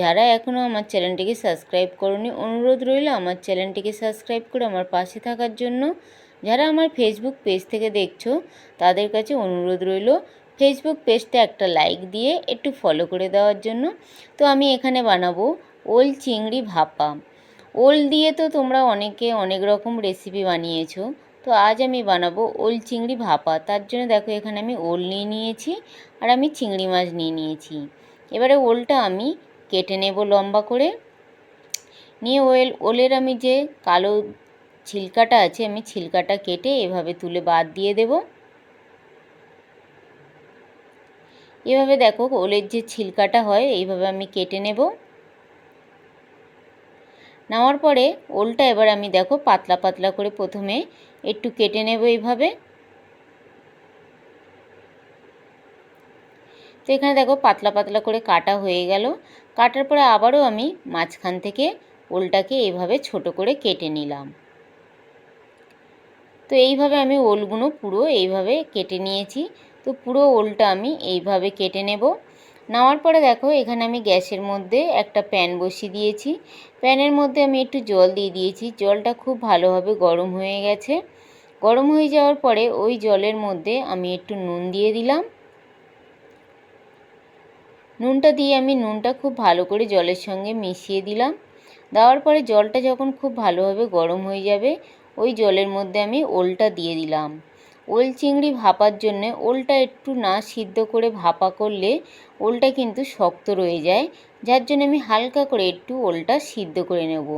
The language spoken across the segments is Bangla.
যারা এখনও আমার চ্যানেলটিকে সাবস্ক্রাইব করনি, অনুরোধ রইল আমার চ্যানেলটিকে সাবস্ক্রাইব করে আমার পাশে থাকার জন্য। যারা আমার ফেসবুক পেজ থেকে দেখছ, তাদের কাছে অনুরোধ রইল ফেসবুক পেজটা একটা লাইক দিয়ে একটু ফলো করে দেওয়ার জন্য। তো আমি এখানে বানাবো ওল চিংড়ি ভাপা। ওল দিয়ে তো তোমরা অনেকে অনেক রকম রেসিপি বানিয়েছো। তো আজ আমি বানাবো ওল চিংড়ি ভাপা। তার জন্য দেখো এখানে আমি ওল নিয়ে নিয়েছি আর আমি চিংড়ি মাছ নিয়ে নিয়েছি। এবারে ওলটা আমি কেটে নেব লম্বা করে। নিয়ে ওয়েল, ওলের আমি যে কালো ছিলকাটা আছে, আমি ছিলকাটা কেটে এভাবে তুলে বাদ দিয়ে দেব। এভাবে দেখো ওলের যে ছিলকাটা হয়, এইভাবে আমি কেটে নেব। নেওয়ার পরে ওলটা এবার আমি দেখো পাতলা পাতলা করে প্রথমে একটু কেটে নেব এইভাবে। তো এখানে দেখো পাতলা পাতলা করে কাটা হয়ে গেল। কাটার পরে আবারও আমি মাঝখান থেকে ওলটাকে এইভাবে ছোট করে কেটে নিলাম। তো এইভাবে আমি ওলগুলো পুরো এইভাবে কেটে নিয়েছি। তো পুরো ওলটা আমি এইভাবে কেটে নেব। নেওয়ার পরে দেখো এখানে আমি গ্যাসের মধ্যে একটা প্যান বসিয়ে দিয়েছি। প্যানের মধ্যে আমি একটু জল দিয়ে দিয়েছি। জলটা খুব ভালোভাবে গরম হয়ে গেছে। গরম হয়ে যাওয়ার পরে ওই জলের মধ্যে আমি একটু নুন দিয়ে দিলাম। নুনটা দিয়ে আমি নুনটা খুব ভালো করে জলের সঙ্গে মিশিয়ে দিলাম। দেওয়ার পরে জলটা যখন খুব ভালোভাবে গরম হয়ে যাবে, ওই জলের মধ্যে আমি ওলটা দিয়ে দিলাম। ওল চিংড়ি ভাপার জন্যে ওলটা একটু না সিদ্ধ করে ভাপা করলে ওলটা কিন্তু শক্ত রয়ে যায়, যার জন্য আমি হালকা করে একটু ওলটা সিদ্ধ করে নেব।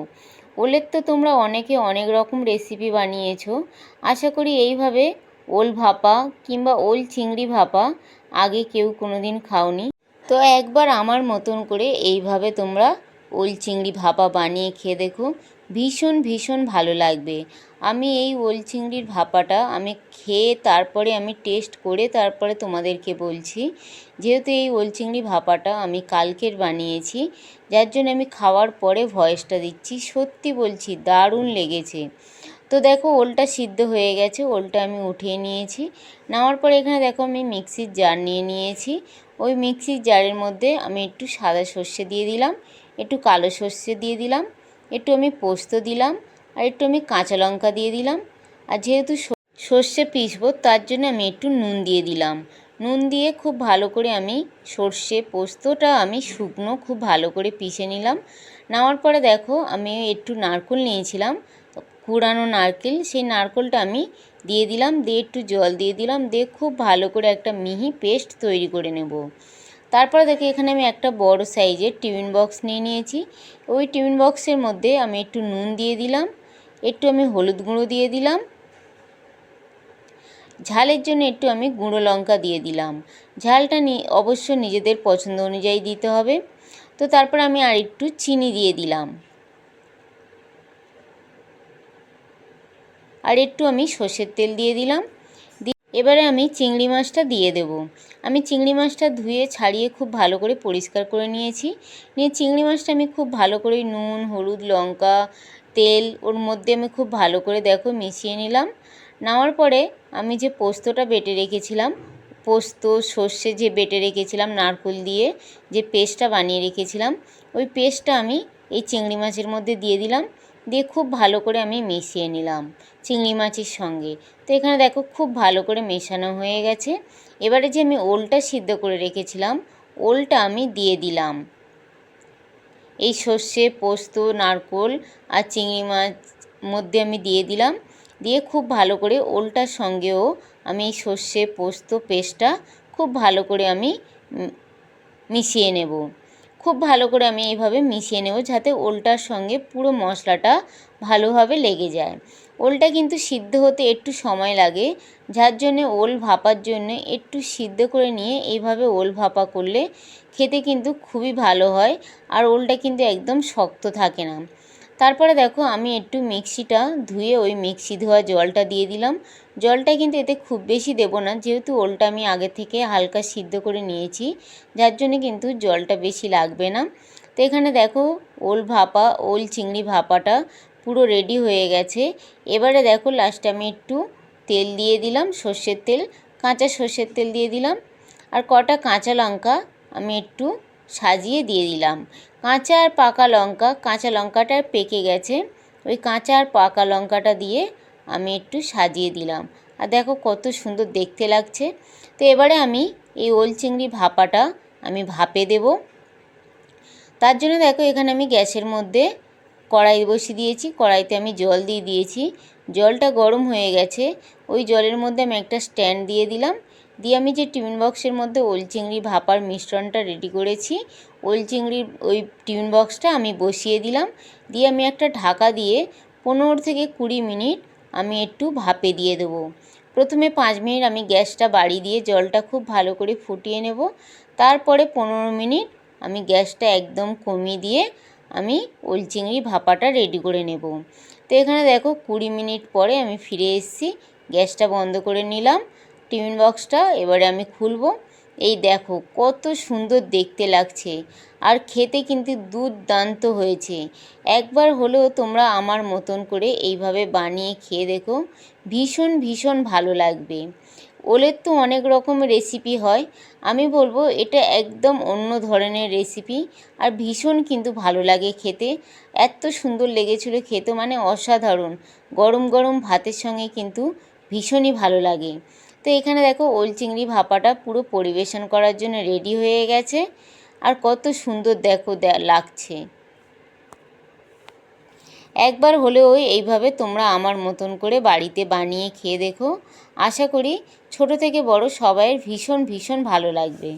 ওলের তো তোমরা অনেকে অনেক রকম রেসিপি বানিয়েছো, আশা করি এইভাবে ওল ভাপা কিংবা ওল চিংড়ি ভাপা আগে কেউ কোনো দিন খাওনি। তো একবার আমার মতন করে এইভাবে তোমরা ওল চিংড়ি ভাপা বানিয়ে খেয়ে দেখো। ভীষণ ভীষণ ভালো লাগবে। আমি এই ওল চিংড়ির ভাপাটা আমি খেয়ে তারপরে আমি টেস্ট করে তারপরে তোমাদেরকে বলছি। যেহেতু এই ওল চিংড়ি ভাপাটা আমি কালকের বানিয়েছি, যার জন্য আমি খাওয়ার পরে ভয়েসটা দিচ্ছি। সত্যি বলছি, দারুণ লেগেছে। তো দেখো, ওলটা সিদ্ধ হয়ে গেছে, ওলটা আমি উঠিয়ে নিয়েছি। নেওয়ার পরে এখানে দেখো আমি মিক্সির জার নিয়ে নিয়েছি। ওই মিক্সির জারের মধ্যে আমি একটু সাদা সর্ষে দিয়ে দিলাম, একটু কালো সর্ষে দিয়ে দিলাম, একটু আমি পোস্ত দিলাম, আর একটু আমি কাঁচা লঙ্কা দিয়ে দিলাম। আর যেহেতু সর্ষে পিসবো তার জন্য আমি একটু নুন দিয়ে দিলাম। নুন দিয়ে খুব ভালো করে আমি সর্ষে পোস্তটা আমি শুকনো খুব ভালো করে পিষে নিলাম। নেওয়ার পরে দেখো আমি একটু নারকেল নিয়েছিলাম কুড়ানো নারকেল, সেই নারকেলটা আমি দিয়ে দিলাম, দিয়ে একটু জল দিয়ে দিলাম, দিয়ে খুব ভালো করে একটা মিহি পেস্ট তৈরি করে নেব। তারপরে দেখি এখানে আমি একটা বড় সাইজের টিফিন বক্স নিয়ে নিয়েছি। ওই টিফিন বক্সের মধ্যে আমি একটু নুন দিয়ে দিলাম, একটু আমি হলুদ গুঁড়ো দিয়ে দিলাম। ঝালের জন্য একটু আমি গুঁড়ো লঙ্কা দিয়ে দিলাম। ঝালটা নি, অবশ্য নিজেদের পছন্দ অনুযায়ী দিতে হবে। তো তারপর আমি আর একটু চিনি দিয়ে দিলাম। আর একটু আমি সর্ষের তেল দিয়ে দিলাম। এবারে আমি চিংড়ি মাছটা দিয়ে দেব। আমি চিংড়ি মাছটা ধুয়ে, ছাড়িয়ে খুব ভালো করে পরিষ্কার করে নিয়েছি। নিয়ে চিংড়ি মাছটা আমি খুব ভালো করে নুন, হলুদ, লঙ্কা, তেল, ওর মধ্যে আমি খুব ভালো করে দেখো মিশিয়ে নিলাম। নেওয়ার পরে আমি যে পোস্তটা বেটে রেখেছিলাম, পোস্ত, সর্ষে যে বেটে রেখেছিলাম, নারকোল দিয়ে যে পেস্টটা বানিয়ে রেখেছিলাম, ওই পেস্টটা আমি এই চিংড়ি মাছের মধ্যে দিয়ে দিলাম। দিয়ে খুব ভালো করে আমি মিশিয়ে নিলাম চিংড়ি মাছের সঙ্গে। তো এখানে দেখো খুব ভালো করে মেশানো হয়ে গেছে। এবারে যে আমি ওলটা সিদ্ধ করে রেখেছিলাম, ওলটা আমি দিয়ে দিলাম। এই সর্ষে, পোস্ত, নারকোল আর চিংড়ি মাছ মধ্যে আমি দিয়ে দিলাম। দিয়ে খুব ভালো করে ওলটার সঙ্গেও আমি এই সর্ষে, পোস্ত, পেস্টটা খুব ভালো করে আমি মিশিয়ে নেব। খুব ভালো করে আমি এইভাবে মিশিয়ে নেব যাতে ওলটার সঙ্গে পুরো মশলাটা ভালোভাবে লেগে যায়। ওলটা কিন্তু সিদ্ধ হতে একটু সময় লাগে, যার জন্যে ওল ভাপার জন্য একটু সিদ্ধ করে নিয়ে এইভাবে ওল ভাপা করলে খেতে কিন্তু খুবই ভালো হয় আর ওলটা কিন্তু একদম শক্ত থাকে না। তারপরে দেখো আমি একটু মিক্সিটা ধুয়ে ওই মিক্সি ধোয়া জলটা দিয়ে দিলাম। জলটা কিন্তু এতে খুব বেশি দেব না, যেহেতু ওলটা আমি আগে থেকে হালকা সিদ্ধ করে নিয়েছি, যার জন্য কিন্তু জলটা বেশি লাগবে না। তো এখানে দেখো ওল ভাপা, ওল চিংড়ি ভাপাটা পুরো রেডি হয়ে গেছে। এবারে দেখো লাস্টে আমি একটু তেল দিয়ে দিলাম, সর্ষের তেল, কাঁচা সর্ষের তেল দিয়ে দিলাম। আর কটা কাঁচা লঙ্কা আমি একটু সাজিয়ে দিয়ে দিলাম। কাঁচা আর পাকা লঙ্কা, কাঁচা লঙ্কাটা পেকে গেছে। ওই কাঁচা আর পাকা লঙ্কাটা দিয়ে আমি একটু সাজিয়ে দিলাম। আর দেখো কত সুন্দর দেখতে লাগছে। তো এবারে আমি এই ওল চিংড়ি ভাপাটা আমি ভাপে দেব। তার জন্য দেখো এখানে আমি গ্যাসের মধ্যে কড়াই বসিয়ে দিয়েছি। কড়াইতে আমি জল দিয়ে দিয়েছি। জলটা গরম হয়ে গেছে। ওই জলের মধ্যে আমি একটা স্ট্যান্ড দিয়ে দিলাম। দিয়ে আমি যে টিফিন বক্সের মধ্যে ওল চিংড়ি ভাপার মিশ্রণটা রেডি করেছি, ওল চিংড়ির ওই টিফিন বক্সটা আমি বসিয়ে দিলাম। দিয়ে আমি একটা ঢাকা দিয়ে পনেরো থেকে কুড়ি মিনিট আমি একটু ভাপে দিয়ে দেবো। প্রথমে পাঁচ মিনিট আমি গ্যাসটা বাড়ি দিয়ে জলটা খুব ভালো করে ফুটিয়ে নেব। তারপরে পনেরো মিনিট আমি গ্যাসটা একদম কমিয়ে দিয়ে আমি ওল চিংড়ি ভাপাটা রেডি করে নেব। তো এখানে দেখো কুড়ি মিনিট পরে আমি ফিরে এসেছি। গ্যাসটা বন্ধ করে নিলাম। টিফিন বক্সটা এবারে আমি খুলবো। এই দেখো, কত সুন্দর দেখতে লাগছে। আর খেতে কিন্তু দুর্দান্ত হয়েছে। একবার হলেও তোমরা আমার মতন করে এইভাবে বানিয়ে খেয়ে দেখো, ভীষণ ভীষণ ভালো লাগবে। ওলের তো অনেক রকম রেসিপি হয়। আমি বলব, এটা একদম অন্য ধরনের রেসিপি আর ভীষণ কিন্তু ভালো লাগে খেতে। এত সুন্দর লেগেছিল খেতে মানে অসাধারণ। গরম গরম ভাতের সঙ্গে কিন্তু ভীষণই ভালো লাগে। তো এখানে দেখো ওল চিংড়ি ভাপাটা পুরো পরিবেশন করার জন্য রেডি হয়ে গেছে। আর কত সুন্দর দেখো লাগছে। একবার হলেও এইভাবে তোমরা আমার মতন করে বাড়িতে বানিয়ে খেয়ে দেখো। আশা করি ছোট থেকে বড় সবাইয়ের ভীষণ ভীষণ ভালো লাগবে।